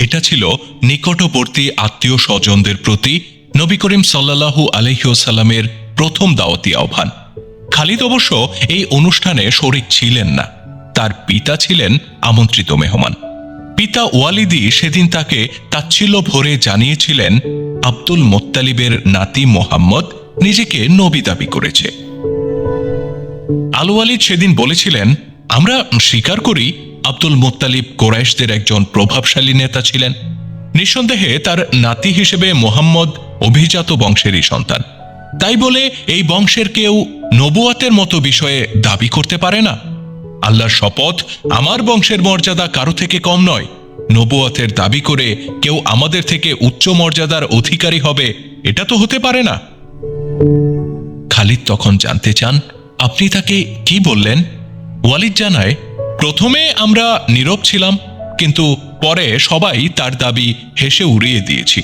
এটা ছিল নিকটবর্তী আত্মীয় স্বজনদের প্রতি নবী করিম সাল্লাল্লাহু আলহিউসাল্লামের প্রথম দাওয়াতি আহ্বান। খালিদ অবশ্য এই অনুষ্ঠানে শরিক ছিলেন না। তার পিতা ছিলেন আমন্ত্রিত মেহমান। পিতা ওয়ালিদি সেদিন তাকে তাচ্ছিল্য ভরে জানিয়েছিলেন, আব্দুল মোত্তালিবের নাতি মোহাম্মদ নিজেকে নবী দাবি করেছে। আলু আলিদ সেদিন বলেছিলেন, আমরা স্বীকার করি আব্দুল মোত্তালিব কোরাইশদের একজন প্রভাবশালী নেতা ছিলেন। নিঃসন্দেহে তার নাতি হিসেবে মোহাম্মদ অভিজাত বংশেরই সন্তান। তাই বলে এই বংশের কেউ নবুয়াতের মতো বিষয়ে দাবি করতে পারে না। আল্লাহর শপথ আমার বংশের মর্যাদা কারও থেকে কম নয়। নবুয়াতের দাবি করে কেউ আমাদের থেকে উচ্চ মর্যাদার অধিকারী হবে, এটা তো হতে পারে না। খালিদ তখন জানতে চান, আপনি তাকে কি বললেন? ওয়ালিদ জানায় প্রথমে আমরা নীরব ছিলাম, কিন্তু পরে সবাই তার দাবি হেসে উড়িয়ে দিয়েছি।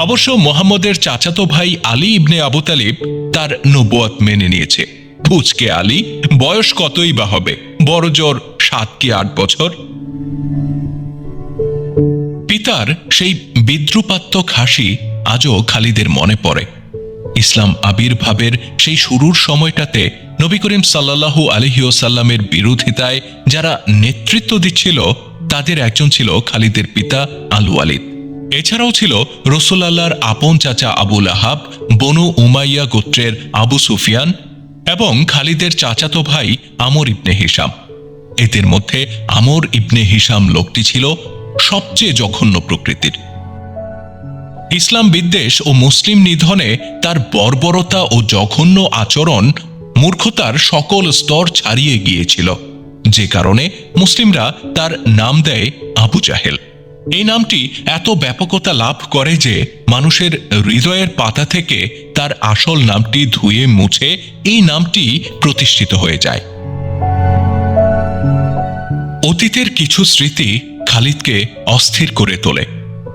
অবশ্য মোহাম্মদের চাচাতো ভাই আলী ইবনে আবু তালিব তার নবুয়াত মেনে নিয়েছে। ফুচকে আলী, বয়স কতই বা হবে? বড় জোর সাত কি আট বছর? পিতার সেই বিদ্রুপাত্মক হাসি আজও খালিদের মনে পড়ে। ইসলাম আবির্ভাবের সেই শুরুর সময়টাতে নবী করিম সাল্লাল্লাহু আলহিউসাল্লামের বিরোধিতায় যারা নেতৃত্ব দিচ্ছিল, তাদের একজন ছিল খালিদের পিতা আলু আলিদ এছাড়াও ছিল রসুলাল্লাহর আপন চাচা আবুল আহাব বনু উমাইয়া গোত্রের আবু সুফিয়ান এবং খালিদের চাচাতো ভাই আমর ইবনে হিসাম এদের মধ্যে আমর ইবনে হিসাম লোকটি ছিল সবচেয়ে জঘন্য প্রকৃতির। ইসলাম বিদ্বেষ ও মুসলিম নিধনে তার বর্বরতা ও জঘন্য আচরণ মূর্খতার সকল স্তর ছাড়িয়ে গিয়েছিল। যে কারণে মুসলিমরা তার নাম দেয় আবু জাহেল। এই নামটি এত ব্যাপকতা লাভ করে যে মানুষের হৃদয়ের পাতা থেকে তার আসল নামটি ধুয়ে মুছে এই নামটি প্রতিষ্ঠিত হয়ে যায়। অতীতের কিছু স্মৃতি খালিদকে অস্থির করে তোলে।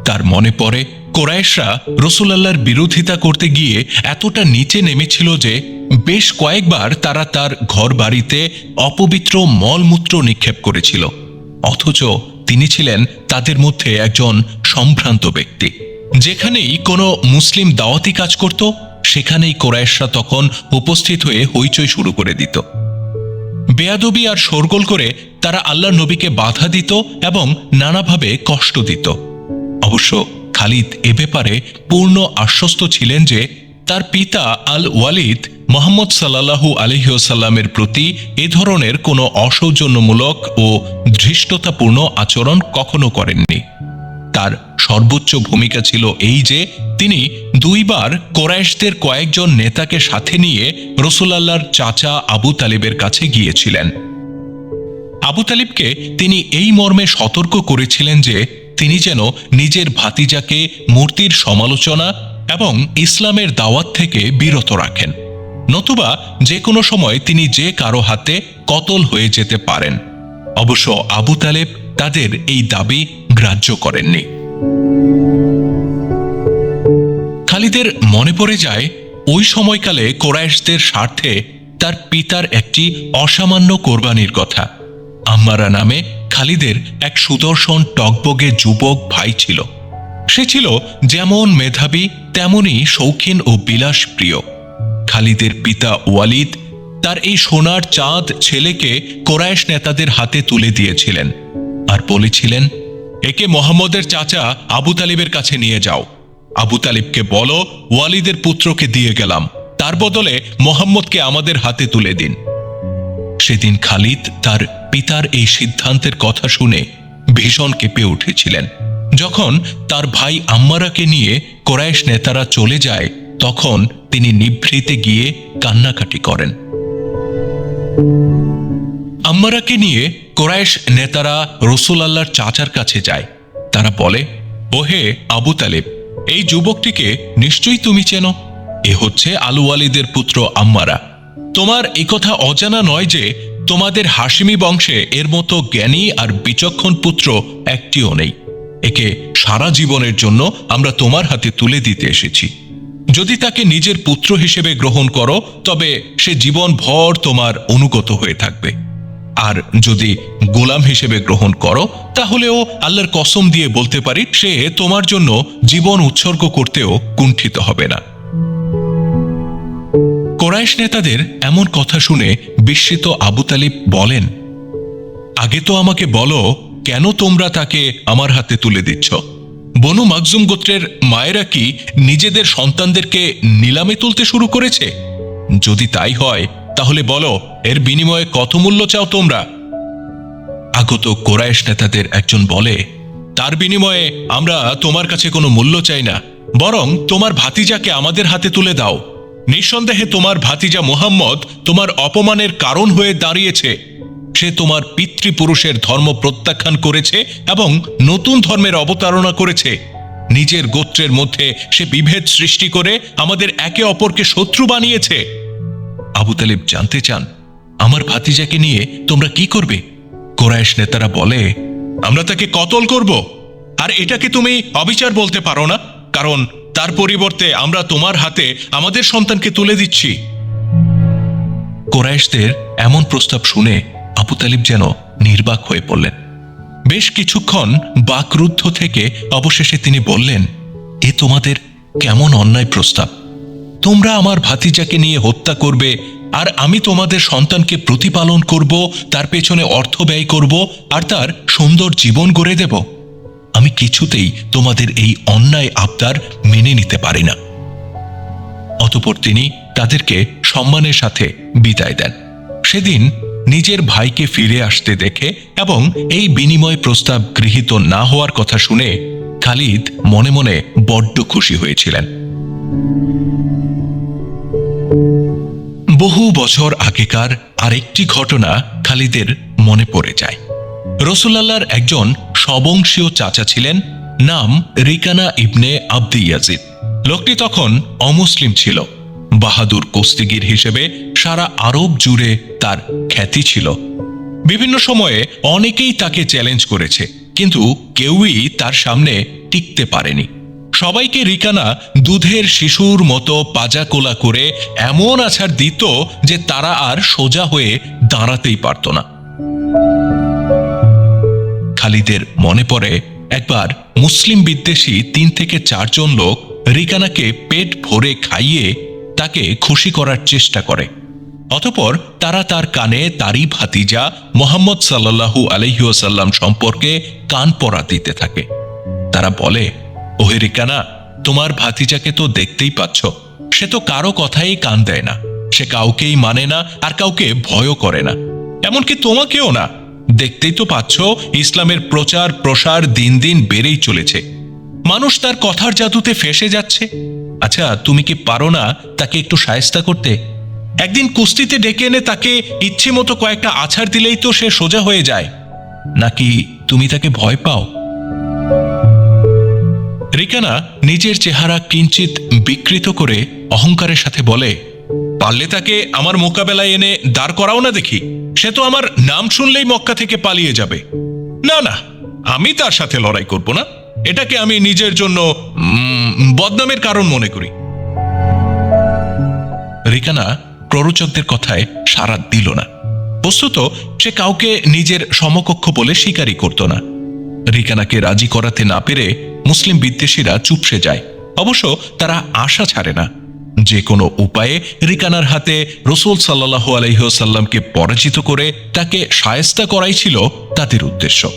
তার মনে পড়ে কোরাইশরা রসুলাল্লাহর বিরোধিতা করতে গিয়ে এতটা নিচে নেমেছিল যে বেশ কয়েকবার তারা তার ঘর বাড়িতে অপবিত্র মলমূত্র নিক্ষেপ করেছিল। অথচ তিনি ছিলেন তাদের মধ্যে একজন সম্ভ্রান্ত ব্যক্তি। যেখানেই কোনো মুসলিম দাওয়াতি কাজ করত, সেখানেই কোরাইশরা তখন উপস্থিত হয়ে হইচই শুরু করে দিত। বেয়াদবি আর শোরগোল করে তারা আল্লাহ নবীকে বাধা দিত এবং নানাভাবে কষ্ট দিত। অবশ্য খালিদ এ ব্যাপারে পূর্ণ আশ্বস্ত ছিলেন যে তার পিতা আল ওয়ালিদ মোহাম্মদ সাল্লাহু আলহিউসাল্লামের প্রতি এ ধরনের কোনো অসৌজন্যমূলক ও ধৃষ্টতাপূর্ণ আচরণ কখনো করেননি। তার সর্বোচ্চ ভূমিকা ছিল এই যে তিনি দুইবার কোরাইশদের কয়েকজন নেতাকে সাথে নিয়ে রসুলাল্লাহর চাচা আবু তালিবের কাছে গিয়েছিলেন। আবু তালিবকে তিনি এই মর্মে সতর্ক করেছিলেন যে তিনি যেন নিজের ভাতিজাকে মূর্তির সমালোচনা এবং ইসলামের দাওয়াত থেকে বিরত রাখেন। নতুবা যে কোনো সময় তিনি যে কারও হাতে কতল হয়ে যেতে পারেন। অবশ্য আবু তালেব তাদের এই দাবি গ্রাহ্য করেননি। খালিদের মনে পড়ে যায়, ওই সময়কালে কোরাইশদের স্বার্থে তার পিতার একটি অসামান্য কোরবানির কথা। আম্মারা নামে খালিদের এক সুদর্শন টকবগে যুবক ভাই ছিল। সে ছিল যেমন মেধাবী তেমনই শৌখিন ও বিলাস প্রিয় খালিদের পিতা ওয়ালিদ তার এই সোনার চাঁদ ছেলেকে কোরাইশ নেতাদের হাতে তুলে দিয়েছিলেন আর বলেছিলেন, একে মোহাম্মদের চাচা আবু তালিবের কাছে নিয়ে যাও। আবু তালিবকে বলো, ওয়ালিদের পুত্রকে দিয়ে গেলাম। তার বদলে মোহাম্মদকে আমাদের হাতে তুলে দিন। সেদিন খালিদ তার পিতার এই সিদ্ধান্তের কথা শুনে ভীষণ কেঁপে উঠেছিলেন। যখন তার ভাই আম্মারাকে নিয়ে কোরাইশ নেতারা চলে যায়, তখন তিনি নিভৃতে গিয়ে কান্নাকাটি করেন। আম্মারাকে নিয়ে কোরাইশ নেতারা রসুল আল্লাহর চাচার কাছে যায়। তারা বলে, ওহে আবু তালেব, এই যুবকটিকে নিশ্চয়ই তুমি চেনো? এ হচ্ছে আলু আলীদের পুত্র আম্মারা। তোমার কথা অজানা নয় যে তোমাদের হাসিমি বংশে এর মতো জ্ঞানী আর বিচক্ষণ পুত্র একটিও নেই। একে সারা জীবনের জন্য আমরা তোমার হাতে তুলে দিতে এসেছি। যদি তাকে নিজের পুত্র হিসেবে গ্রহণ করো, তবে সে জীবন ভর তোমার অনুগত হয়ে থাকবে। আর যদি গোলাম হিসেবে গ্রহণ করো, তাহলেও আল্লাহর কসম দিয়ে বলতে পারি, সে তোমার জন্য জীবন উৎসর্গ করতেও কুণ্ঠিত হবে না। কোরাইশ নেতাদের এমন কথা শুনে বিস্মিত আবু তালিব বলেন, আগে তো আমাকে বলো, কেন তোমরা তাকে আমার হাতে তুলে দিচ্ছ? বনু মাকজুম গোত্রের মায়েরা কি নিজেদের সন্তানদেরকে নিলামে তুলতে শুরু করেছে? যদি তাই হয়, তাহলে বলো, এর বিনিময়ে কত মূল্য চাও তোমরা? আগত কোরাইশ নেতাদের একজন বলে, তার বিনিময়ে আমরা তোমার কাছে কোনো মূল্য চাই না, বরং তোমার ভাতিজাকে আমাদের হাতে তুলে দাও। নিঃসন্দেহে তোমার ভাতিজা মোহাম্মদ তোমার অপমানের কারণ হয়ে দাঁড়িয়েছে। সে তোমার পিতৃপুরুষের ধর্ম প্রত্যাখ্যান করেছে এবং নতুন ধর্মের অবতারণা করেছে। নিজের গোত্রের মধ্যে সে বিভেদ সৃষ্টি করে আমাদের একে অপরকে শত্রু বানিয়েছে। আবু তালিব জানতে চান, আমার ভাতিজাকে নিয়ে তোমরা কি করবে? কোরাইশ নেতারা বলে, আমরা তাকে কতল করব? আর এটাকে তুমি অবিচার বলতে পারো না? কারণ তার পরিবর্তে আমরা তোমার হাতে আমাদের সন্তানকে তুলে দিচ্ছি। কোরাইশদের এমন প্রস্তাব শুনে আবু তালিব যেন নির্বাক হয়ে পড়লেন। বেশ কিছুক্ষণ বাকরুদ্ধ থেকে অবশেষে তিনি বললেন, এ তোমাদের কেমন অন্যায় প্রস্তাব? তোমরা আমার ভাতিজাকে নিয়ে হত্যা করবে, আর আমি তোমাদের সন্তানকে প্রতিপালন করব, তার পেছনে অর্থ ব্যয় করব, আর তার সুন্দর জীবন গড়ে দেব। আমি কিছুতেই তোমাদের এই অন্যায় আবদার মেনে নিতে পারি না। অতপর তিনি তাদেরকে সম্মানের সাথে বিদায় দেন। সেদিন নিজের ভাইকে ফিরে আসতে দেখে এবং এই বিনিময় প্রস্তাব গৃহীত না হওয়ার কথা শুনে খালিদ মনে মনে বড্ড খুশি হয়েছিলেন। বহু বছর আগেকার আরেকটি ঘটনা খালিদের মনে পড়ে যায়। রসুল্লাহর একজন সবংশীয় চাচা ছিলেন, নাম রিকানা ইবনে আব্দি ইয়াজিদ। লোকটি তখন অমুসলিম ছিল। বাহাদুর কুস্তিগির হিসেবে সারা আরব জুড়ে তার খ্যাতি ছিল। বিভিন্ন সময়ে অনেকেই তাকে চ্যালেঞ্জ করেছে, কিন্তু কেউই তার সামনে টিকতে পারেনি। সবাইকে রিকানা দুধের শিশুর মতো পাজা কোলা করে এমন আছাড় দিত যে তারা আর সোজা হয়ে দাঁড়াতেই পারত না। খালিদের মনে পড়ে, একবার মুসলিম বিদ্বেষী তিন থেকে চারজন লোক রিকানাকে পেট ভরে খাইয়ে তাকে খুশি করার চেষ্টা করে। অতপর তারা তার কানে তারই ভাতিজা মোহাম্মদ সাল্লাল্লাহু আলহিউসাল্লাম সম্পর্কে কান পরা দিতে থাকে। তারা বলে, ওহে রিকানা, তোমার ভাতিজাকে তো দেখতেই পাচ্ছ। সে তো কারও কথাই কান দেয় না। সে কাউকেই মানে না আর কাউকে ভয়ও করে না। এমনকি তোমাকেও না। দেখতেই তো পাচ্ছ, ইসলামের প্রচার প্রসার দিন দিন বেড়েই চলেছে। মানুষ তার কথার জাদুতে ফেসে যাচ্ছে। আচ্ছা তুমি কি পারো না তাকে একটু সায়স্তা করতে? একদিন কুস্তিতে ডেকে এনে তাকে ইচ্ছে মতো কয়েকটা আছাড় দিলেই তো সে সোজা হয়ে যায়। নাকি তুমি তাকে ভয় পাও? রিকানা নিজের চেহারা কিঞ্চিত বিকৃত করে অহংকারের সাথে বলে, পারলে তাকে আমার মোকাবেলায় এনে দাঁড় করাও না দেখি। সে তো আমার নাম শুনলেই মক্কা থেকে পালিয়ে যাবে। না না, আমি তার সাথে লড়াই করব না। এটাকে আমি নিজের জন্য বদনামের কারণ মনে করি। রিকানা প্ররোচকদের কথায় সাড়া দিল না। বস্তুত, সে কাউকে নিজের সমকক্ষ বলে স্বীকারই করত না। রিকানাকে রাজি করাতে না পেরে মুসলিম বিদ্বেষীরা চুপসে যায়। অবশ্য তারা আশা ছাড়ে না। যে কোনো উপায়ে রিকানার হাতে রসুল সাল্লাহ আলহিহসাল্লামকে পরাজিত করে তাকে সায়স্তা করাই ছিল তাদের উদ্দেশ্য।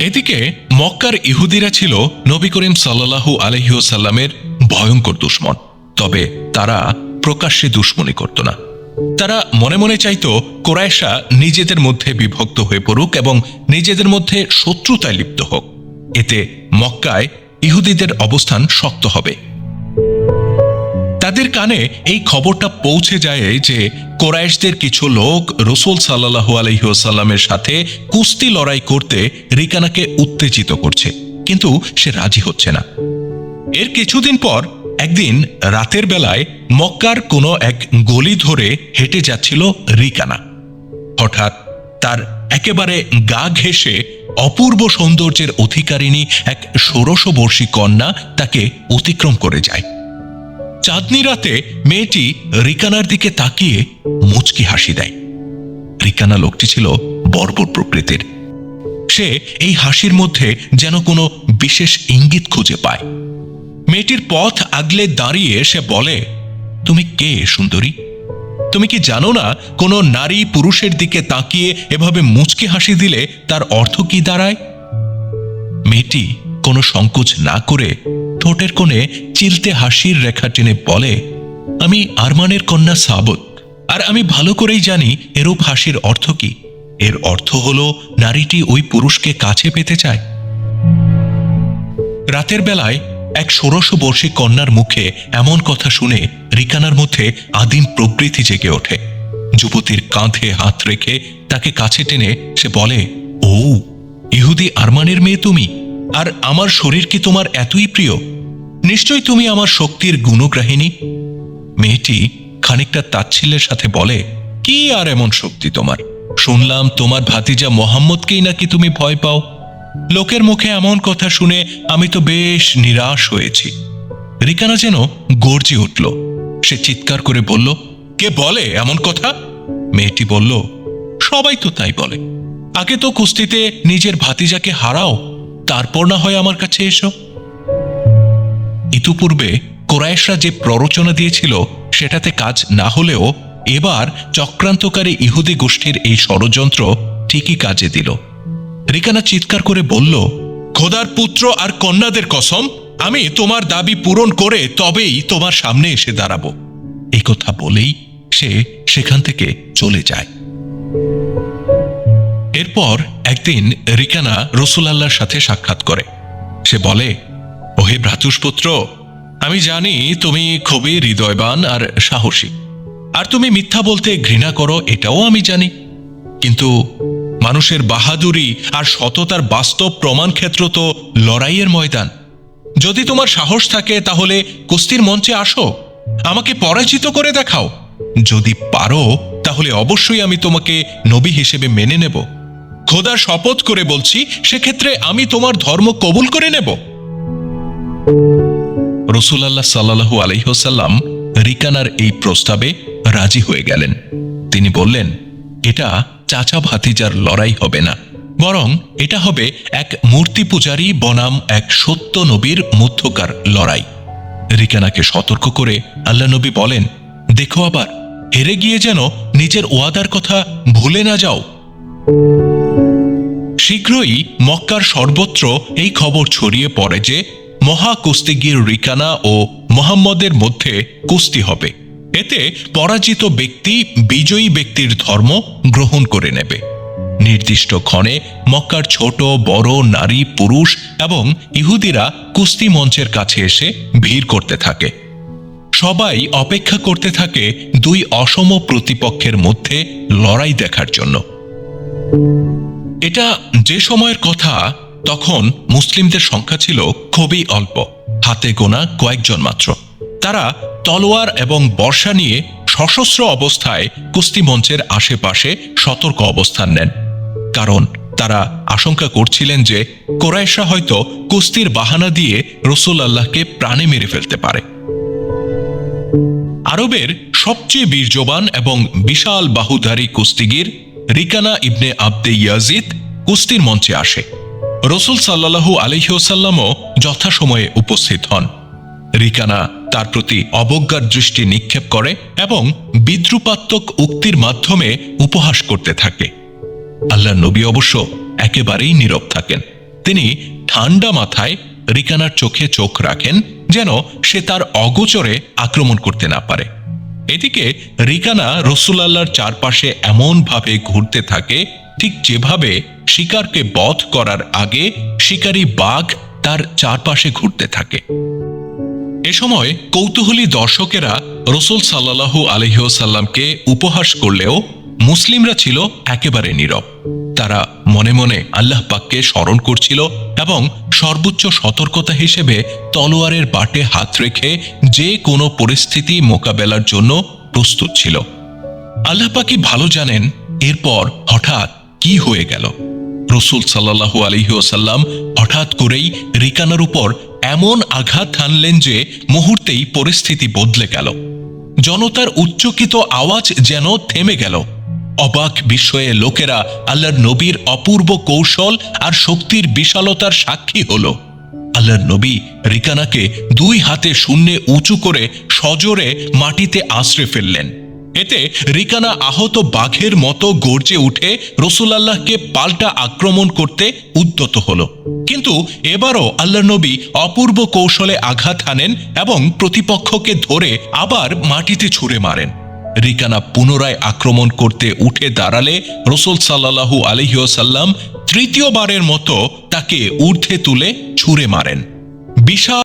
এদিকে মক্কার ইহুদিরা ছিল নবী করিম সাল্লাহু আলহিহসাল্লামের ভয়ঙ্কর দুশ্মন, তবে তারা প্রকাশ্যে দুশ্মনী করত না। তারা মনে মনে চাইত কোরাইশা নিজেদের মধ্যে বিভক্ত হয়ে পড়ুক এবং নিজেদের মধ্যে শত্রুতায় লিপ্ত হোক। এতে মক্কায় ইহুদিদের অবস্থান শক্ত হবে। তাদের কানে এই খবরটা পৌঁছে যায় যে কোরাইশদের কিছু লোক রসুল সাল্লাহ আলহিহাসাল্লামের সাথে কুস্তি লড়াই করতে রিকানাকে উত্তেজিত করছে, কিন্তু সে রাজি হচ্ছে না। এর কিছুদিন পর একদিন রাতের বেলায় মক্কার কোনো এক গলি ধরে হেঁটে যাচ্ছিল রিকানা। হঠাৎ তার একেবারে গা ঘেঁষে অপূর্ব সৌন্দর্যের অধিকারিণী এক ষোড়শবর্ষী কন্যা তাকে অতিক্রম করে যায়। চাঁদনি রাতে মেয়েটি রিকানার দিকে তাকিয়ে মুচকি হাসি দেয়। রিকানা লোকটি ছিল বর্বর প্রকৃতির। সে এই হাসির মধ্যে যেন কোনো বিশেষ ইঙ্গিত খুঁজে পায়। মেয়েটির পথ আগলে দাঁড়িয়ে সে বলে, তুমি কে, সুন্দরী? তুমি কি জানো না কোনো নারী পুরুষের দিকে তাকিয়ে এভাবে মুচকি হাসি দিলে তার অর্থ কি দাঁড়ায়? মেয়েটি কোনো সংকোচ না করে ঠোঁটের কোণে চিলতে হাসির রেখা টেনে বলে, আমি আরমানের কন্যা সাবত, আর আমি ভালো করেই জানি এরূপ হাসির অর্থ কি। এর অর্থ হল, নারীটি ওই পুরুষকে কাছে পেতে চায়। রাতের বেলায় এক ষোড়শ বর্ষী কন্যার মুখে এমন কথা শুনে রিকানার মধ্যে আদিম প্রবৃত্তি জেগে ওঠে। যুবতীর কাঁধে হাত রেখে তাকে কাছে টেনে সে বলে, ও, ইহুদি আরমানের মেয়ে তুমি, আর আমার শরীর কি তোমার এতই প্রিয়? নিশ্চয়ই তুমি আমার শক্তির গুণগ্রাহিনী মেয়েটি খানিকটা তাচ্ছিল্যের সাথে বলে, কি আর এমন শক্তি তোমার? শুনলাম তোমার ভাতিজা মোহাম্মদকেই নাকি তুমি ভয় পাও। লোকের মুখে এমন কথা শুনে আমি তো বেশ নিরাশ হয়েছি। রিকানা যেন গর্জি উঠল। সে চিৎকার করে বলল, কে বলে এমন কথা? মেয়েটি বলল, সবাই তো তাই বলে। আগে তো কুস্তিতে নিজের ভাতিজাকে হারাও, তারপর না হয় আমার কাছে এসো। ইতুপূর্বে কোরাইশরা যে প্ররোচনা দিয়েছিল, সেটাতে কাজ না হলেও এবার চক্রান্তকারী ইহুদি গোষ্ঠীর এই ষড়যন্ত্র ঠিকই কাজে দিল। রিকানা চিৎকার করে বলল, খোদার পুত্র আর কন্যাদের কসম, আমি তোমার দাবি পূরণ করে তবেই তোমার সামনে এসে দাঁড়াবো। এই কথা বলেই সে সেখান থেকে চলে যায়। এরপর একদিন রিকানা রসুল আল্লাহর সাথে সাক্ষাৎ করে। সে বলে ওহে ভ্রাতুষ্পুত্র, আমি জানি তুমি খুবই হৃদয়বান আর সাহসী। আর তুমি মিথ্যা বলতে ঘৃণা করো, এটাও আমি জানি। কিন্তু মানুষের বাহাদুরি আর সততার বাস্তব প্রমাণ ক্ষেত্র তো লড়াইয়ের ময়দান। যদি তোমার সাহস থাকে, তাহলে কুস্তির মঞ্চে আসো। আমাকে পরাজিত করে দেখাও। যদি পারো, তাহলে অবশ্যই আমি তোমাকে নবী হিসেবে মেনে নেব। খোদার শপথ করে বলছি, সেক্ষেত্রে আমি তোমার ধর্ম কবুল করে নেব। রসুলাল্লাহ সাল্লাহু আলহ্লাম রিকানার এই প্রস্তাবে রাজি হয়ে গেলেন। তিনি বললেন, এটা চাচা ভাতিজার লড়াই হবে না, বরং এটা হবে এক মূর্তি পূজারী বনাম এক সত্য নবীর মধ্যকার লড়াই। রিকানাকে সতর্ক করে আল্লাহ নবী বলেন, দেখো আবার, হেরে গিয়ে যেন নিজের ওয়াদার কথা ভুলে না যাও। শীঘ্রই মক্কার সর্বত্র এই খবর ছড়িয়ে পড়ে যে মহা কুস্তিগির রিকানা ও মোহাম্মদের মধ্যে কুস্তি হবে। এতে পরাজিত ব্যক্তি বিজয়ী ব্যক্তির ধর্ম গ্রহণ করে নেবে। নির্দিষ্ট ক্ষণে মক্কার ছোট, বড়, নারী, পুরুষ এবং ইহুদিরা কুস্তি মঞ্চের কাছে এসে ভিড় করতে থাকে। সবাই অপেক্ষা করতে থাকে দুই অসম প্রতিপক্ষের মধ্যে লড়াই দেখার জন্য। এটা যে সময়ের কথা তখন মুসলিমদের সংখ্যা ছিল খুবই অল্প, হাতে গোনা কয়েকজন মাত্র। তারা তলোয়ার এবং বর্ষা নিয়ে সশস্ত্র অবস্থায় কুস্তি মঞ্চের আশেপাশে সতর্ক অবস্থান নেন। কারণ তারা আশঙ্কা করছিলেন যে কোরাইশা হয়তো কুস্তির বাহানা দিয়ে রসুল আল্লাহকে প্রাণে মেরে ফেলতে পারে। আরবের সবচেয়ে বীর্যবান এবং বিশাল বাহুধারী কুস্তিগির রিকানা ইবনে আব্দে ইয়াজিদ কুস্তির মঞ্চে আসে। রসুল সাল্লাহু আলহিউসাল্লামও যথাসময়ে উপস্থিত হন। রিকানা তার প্রতি অবজ্ঞার দৃষ্টি নিক্ষেপ করে এবং বিদ্রুপাত্মক উক্তির মাধ্যমে উপহাস করতে থাকে। আল্লাহ নবী অবশ্য একেবারেই নীরব থাকেন। তিনি ঠান্ডা মাথায় রিকানার চোখে চোখ রাখেন যেন সে তার অগোচরে আক্রমণ করতে না পারে। এদিকে রিকানা রসুলাল্লাহর চারপাশে এমনভাবে ঘুরতে থাকে ঠিক যেভাবে শিকারকে বধ করার আগে শিকারী বাঘ তার চারপাশে ঘুরতে থাকে। এ সময় কৌতূহলী দর্শকেরা রসুল সাল্লাহু আলহিউসাল্লামকে উপহাস করলেও মুসলিমরা ছিল একেবারে নীরব। তারা মনে মনে আল্লাহ পাককে স্মরণ করছিল এবং সর্বোচ্চ সতর্কতা হিসেবে তলোয়ারের বাটে হাত রেখে যে কোনো পরিস্থিতি মোকাবেলার জন্য প্রস্তুত ছিল। আল্লাহ পাকি ভালো জানেন, এরপর হঠাৎ কি হয়ে গেল? রসুল সাল্লাহু আলহিউসাল্লাম হঠাৎ করেই রিকানার উপর এমন আঘাত হানলেন যে মুহূর্তেই পরিস্থিতি বদলে গেল। জনতার উচ্চকিত আওয়াজ যেন থেমে গেল। অবাক বিস্ময়ে লোকেরা আল্লাহর নবীর অপূর্ব কৌশল আর শক্তির বিশালতার সাক্ষী হলো। আল্লাহর নবী রিকানাকে দুই হাতে শূন্যে উঁচু করে সজোরে মাটিতে আশ্রে ফেললেন। এতে রিকানা আহত বাঘের মতো গর্জে উঠে রসুলাল্লাহকে পাল্টা আক্রমণ করতে উদ্যত হলো। কিন্তু এবারও আল্লাহ নবী অপূর্ব কৌশলে আঘাত হানেন এবং প্রতিপক্ষকে ধরে আবার মাটিতে ছুঁড়ে মারেন। রিকানা পুনরায় আক্রমণ করতে উঠে দাঁড়ালে রসুল সাল্লাহু আলহিউসাল্লাম তৃতীয়বারের মতো তাকে ঊর্ধ্বে তুলে ছুঁড়ে মারেন। বিশাল